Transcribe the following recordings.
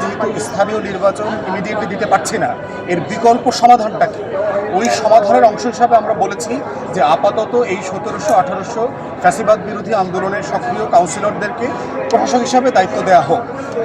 যেহেতু স্থানীয় নির্বাচন ইমিডিয়েটলি দিতে পারছি না, এর বিকল্প সমাধানটা কি? ওই সমাধানের অংশ হিসাবে আমরা বলেছি যে আপাতত এই সতেরোশো, আঠারোশো ফ্যাসিবাদ বিরোধী আন্দোলনের সক্রিয় কাউন্সিলরদেরকে প্রশাসক হিসাবে দায়িত্ব দেওয়া হোক।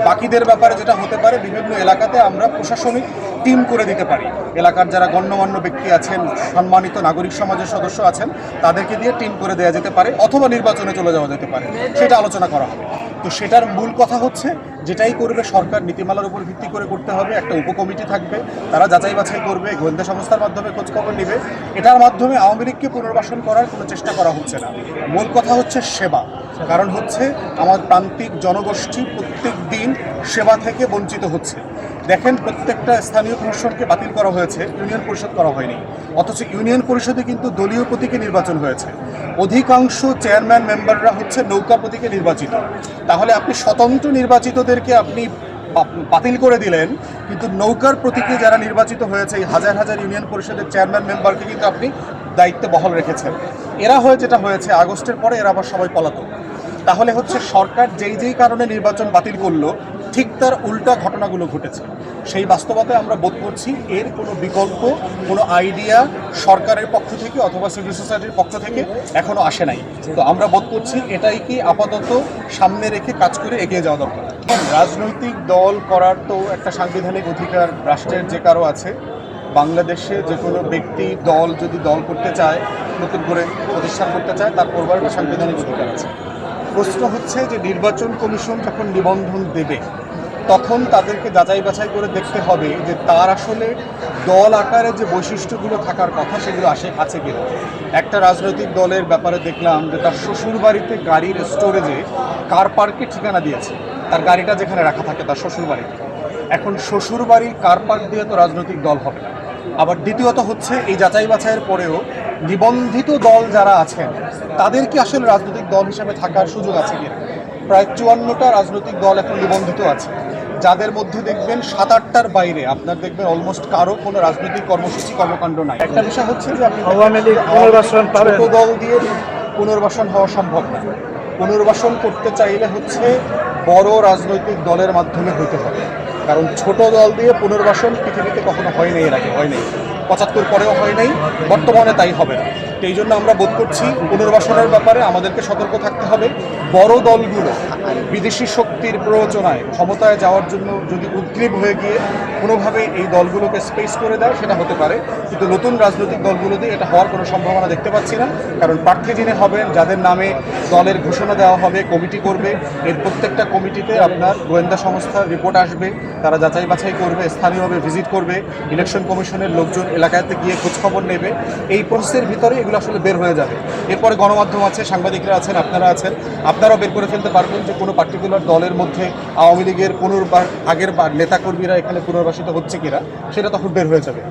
বাকিদের ব্যাপারে যেটা হতে পারে, বিভিন্ন এলাকাতে আমরা প্রশাসনিক টিম করে দিতে পারি। এলাকার যারা গণ্যমান্য ব্যক্তি আছেন, সম্মানিত নাগরিক সমাজের সদস্য আছেন, তাদেরকে দিয়ে টিম করে দেওয়া যেতে পারে অথবা নির্বাচনে চলে যাওয়া যেতে পারে। সেটা আলোচনা করা হবে। তো সেটার মূল কথা হচ্ছে, যেটাই করবে সরকার, নীতিমালার উপর ভিত্তি করে করতে হবে, একটা উপকমিটি থাকবে। তারা যাচাই বাছাই করবে, গোয়েন্দা সংস্থার মাধ্যমে খোঁজখবর নেবে। এটার মাধ্যমে আওয়ামী লীগকে পুনর্বাসন করার কোনো চেষ্টা করা হচ্ছে না। মূল কথা হচ্ছে সেবা। কারণ হচ্ছে, আমার প্রান্তিক জনগোষ্ঠী প্রত্যেক দিন সেবা থেকে বঞ্চিত হচ্ছে। দেখেন, প্রত্যেকটা স্থানীয় প্রশাসনকে বাতিল করা হয়েছে, ইউনিয়ন পরিষদ করা হয়নি। অথচ ইউনিয়ন পরিষদে কিন্তু দলীয় প্রতীকে নির্বাচন হয়েছে। অধিকাংশ চেয়ারম্যান মেম্বাররা হচ্ছে নৌকা প্রতীকে নির্বাচিত। তাহলে আপনি স্বতন্ত্র নির্বাচিতদেরকে আপনি বাতিল করে দিলেন, কিন্তু নৌকার প্রতীকে যারা নির্বাচিত হয়েছে হাজার হাজার ইউনিয়ন পরিষদের চেয়ারম্যান মেম্বারকে কিন্তু আপনি দায়িত্ব বহাল রেখেছেন। এরা হয়ে যেটা হয়েছে, আগস্টের পরে এরা আবার সবাই পলাতক। তাহলে হচ্ছে সরকার যেই যেই কারণে নির্বাচন বাতিল করল ঠিক তার উল্টা ঘটনাগুলো ঘটেছে। সেই বাস্তবতায় আমরা বোধ করছি এর কোনো বিকল্প, কোনো আইডিয়া সরকারের পক্ষ থেকে অথবা সিভিল সোসাইটির পক্ষ থেকে এখনও আসে নাই। তো আমরা বোধ করছি এটাই কি আপাতত সামনে রেখে কাজ করে এগিয়ে যাওয়া দরকার। রাজনৈতিক দল করার তো একটা সাংবিধানিক অধিকার রাষ্ট্রের যে কারও আছে, বাংলাদেশে যে কোনো ব্যক্তি, দল যদি দল করতে চায়, নতুন করে প্রতিষ্ঠান করতে চায়, তার করবার সাংবিধানিক অধিকার আছে। প্রশ্ন হচ্ছে যে নির্বাচন কমিশন যখন নিবন্ধন দেবে তখন তাদেরকে যাচাই বাছাই করে দেখতে হবে যে তার আসলে দল আকারে যে বৈশিষ্ট্যগুলো থাকার কথা সেগুলো আসে আছে কিনা। একটা রাজনৈতিক দলের ব্যাপারে দেখলাম যে তার শ্বশুর বাড়িতে গাড়ির স্টোরেজে কার পার্কে ঠিকানা দিয়েছে। তার গাড়িটা যেখানে রাখা থাকে তার শ্বশুর বাড়িতে এখন শ্বশুর বাড়ির কার পার্ক দিয়ে তো রাজনৈতিক দল হবে না। আবার দ্বিতীয়ত হচ্ছে এই যাচাই বাছাইয়ের পরেও নিবন্ধিত দল যারা আছেন, তাদের কি আসলে রাজনৈতিক দল হিসেবে থাকার সুযোগ আছে কিনা? প্রায় চুয়ান্নটা রাজনৈতিক দল এখন নিবন্ধিত আছে। যাদের মধ্যে দেখবেন সাত আটটার বাইরে আপনার দেখবেন অলমোস্ট কারও কোনো রাজনৈতিক কর্মসূচি কর্মকাণ্ড নাই। একটা বিষয় হচ্ছে যে আপনি আওয়ামী লীগ পুনর্বাসন। ছোট দল দিয়ে পুনর্বাসন হওয়া সম্ভব না। পুনর্বাসন করতে চাইলে হচ্ছে বড় রাজনৈতিক দলের মাধ্যমে হইতে হবে। কারণ ছোট দল দিয়ে পুনর্বাসন পৃথিবীতে কখনো হয় নাই এর আগে হয় নাই। পঁচাত্তর পরেও হয় নাই, বর্তমানে তাই হবে না। এই জন্য আমরা বোধ করছি পুনর্বাসনের ব্যাপারে আমাদেরকে সতর্ক থাকতে হবে। বড় দলগুলো বিদেশি শক্তির প্ররোচনায় ক্ষমতায় যাওয়ার জন্য যদি উদ্গ্রীব হয়ে গিয়ে কোনোভাবে এই দলগুলোকে স্পেস করে দেয়, সেটা হতে পারে। কিন্তু নতুন রাজনৈতিক দলগুলোতে এটা হওয়ার কোনো সম্ভাবনা দেখতে পাচ্ছি না। কারণ প্রার্থী যিনি হবেন, যাদের নামে দলের ঘোষণা দেওয়া হবে, কমিটি করবে, এর প্রত্যেকটা কমিটিতে আপনার গোয়েন্দা সংস্থার রিপোর্ট আসবে। তারা যাচাই বাছাই করবে, স্থানীয়ভাবে ভিজিট করবে ইলেকশন কমিশনের লোকজন এলাকাতে গিয়ে খোঁজখবর নেবে। এই প্রসেসের ভিতরে এগুলো আসলে বের হয়ে যাবে। এরপরে গণমাধ্যম আছে, সাংবাদিকরা আছেন, আপনারা আছেন। আপনারাও বের করে ফেলতে পারবেন যে কোনো পার্টিকুলার দলের মধ্যে আওয়ামী লীগের পুনর্বার আগের বার নেতাকর্মীরা এখানে পুনর্বাসিত হচ্ছে কিনা, সেটা তখন বের হয়ে যাবে।